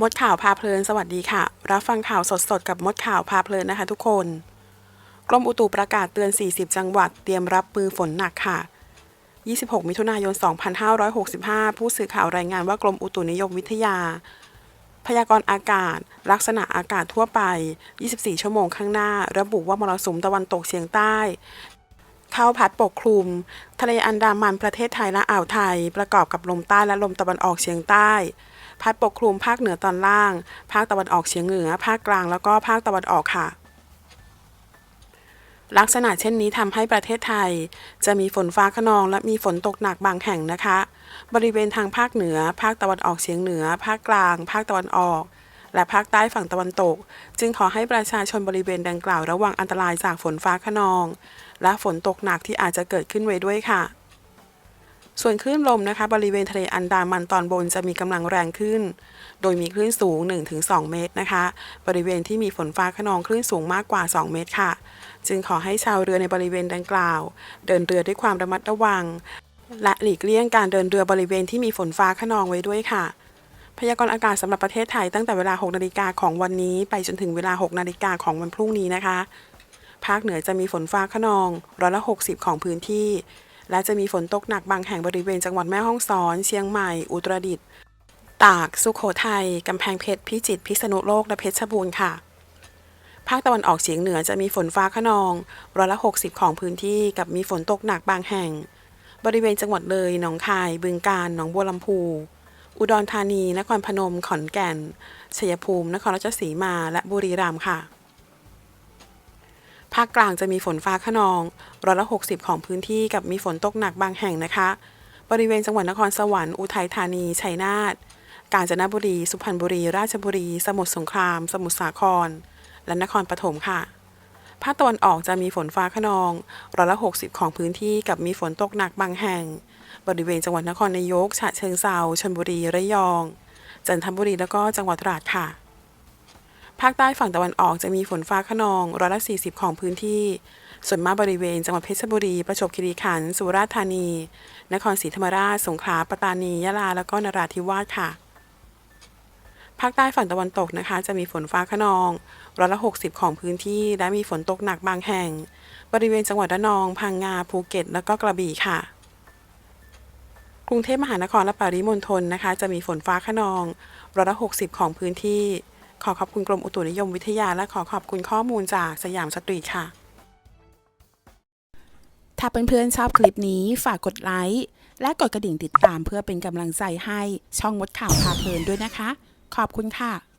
มดข่าวพาเพลินสวัสดีค่ะ รับฟังข่าวสดๆกับมดข่าวพาเพลินนะคะทุกคน กรมอุตุประกาศเตือน 40 จังหวัดเตรียมรับมือฝนหนักค่ะ 26 มิถุนายน 2565 ผู้สื่อข่าวรายงานว่ากรมอุตุนิยมวิทยา พยากรณ์อากาศ ลักษณะอากาศทั่วไป 24 ชั่วโมงข้างหน้า ระบุว่ามรสุมตะวันตกเฉียงใต้เข้าพัดปกคลุม ทะเลอันดามันประเทศไทยและอ่าวไทย ประกอบกับลมใต้และลมตะวันออกเฉียงใต้ พัดปกคลุมภาคเหนือตอนล่าง ภาคตะวันออกเฉียงเหนือ ภาคกลางแล้วก็ภาคตะวันออกค่ะ ลักษณะเช่นนี้ทำให้ประเทศไทย จะมีฝนฟ้าขนองและมีฝนตกหนักบางแห่งนะคะ บริเวณทางภาคเหนือ ภาคตะวันออกเฉียงเหนือ ภาคกลาง ภาคตะวันออกและภาคใต้ฝั่งตะวันตก จึงขอให้ประชาชนบริเวณดังกล่าวระวังอันตรายจากฝนฟ้าขนอง และฝนตกหนักที่อาจจะเกิดขึ้นไว้ด้วยค่ะ ส่วนคลื่นลมนะคะ บริเวณทะเลอันดามันตอนบนจะมีกำลังแรงขึ้น โดยมีคลื่นสูง 1-2 เมตรนะคะ บริเวณที่มีฝนฟ้าขนองคลื่นสูงมากกว่า 2 เมตรค่ะ จึงขอให้ชาวเรือในบริเวณดังกล่าว เดินเรือด้วยความระมัดระวัง และหลีกเลี่ยงการเดินเรือบริเวณที่มีฝนฟ้าขนองไว้ด้วยค่ะ พยากรณ์อากาศสำหรับประเทศไทยตั้งแต่เวลา 6 นาฬิกาของวันนี้ ไปจนถึงเวลา 6 นาฬิกาของวันพรุ่งนี้นะคะ ภาคเหนือจะมีฝนฟ้าขนองร้อยละ 60 ของพื้นที่ และจะมีฝนตกหนักบางแห่งบริเวณจังหวัดแม่ฮ่องสอน เชียงใหม่ อุตรดิตถ์ ตาก สุขโขทัย กำแพงเพชร พิจิตร พิษณุโลก และเพชรบูรณ์ค่ะ ภาคตะวันออกเฉียงเหนือจะมีฝนฟ้าขนอง ร้อยละ 60 ของพื้นที่ กับมีฝนตกหนักบางแห่ง บริเวณจังหวัดเลย หนองคาย บึงกาฬ หนองบัวลำพู อุดรธานี นครพนม ขอนแก่น ชัยภูมิ นครราชสีมา และบุรีรัมย์ค่ะาคกลางจะมีฝนฟ้าขนองร้อยละ 60 ของพื้นที่กับมีฝนตกหนักบางแห่งนะคะ บริเวณจังหวัดนครสวรรค์อุทัยธานีชัยนาทกาญจนบุรี สุพรรณบุรี ราชบุรี สมุทรสงคราม สมุทรสาคร และนครปฐมค่ะภาคตะวันออกจะมีฝนฟ้าขนองร้อยละ 60 ของพื้นที่กับมีฝนตกหนักบางแห่ง บริเวณจังหวัดนครนายก ฉะเชิงเซาชลบุรี ระยอง จันทบุรีแล้วก็จังหวัดตราดค่ะ ภาคใต้ฝั่งตะวันออกจะมีฝนฟ้าขนองร้อยละ40 ของพื้นที่ ส่วนมากบริเวณจังหวัดเพชรบุรี ประจวบคีรีขันธ์ สุราษฎร์ธานี นครศรีธรรมราช สงขลา ปัตตานี ยะลา แล้วก็นราธิวาสค่ะ ภาคใต้ฝั่งตะวันตกนะคะ จะมีฝนฟ้าขนองร้อยละ60 ของพื้นที่ และมีฝนตกหนักบางแห่ง บริเวณจังหวัดระนอง พังงา ภูเก็ต แล้วก็กระบี่ค่ะกรุงเทพมหานครและปริมณฑลนะคะ จะมีฝนฟ้าขนองร้อยละ60 ของพื้นที่ ขอขอบคุณกรมอุตุนิยมวิทยา และขอขอบคุณข้อมูลจากสยามสตรีทค่ะ ถ้าเพื่อนๆชอบคลิปนี้ฝากกดไลค์และกดกระดิ่งติดตามเพื่อเป็นกำลังใจให้ช่องมดข่าวพาเพลินด้วยนะคะ ขอบคุณค่ะ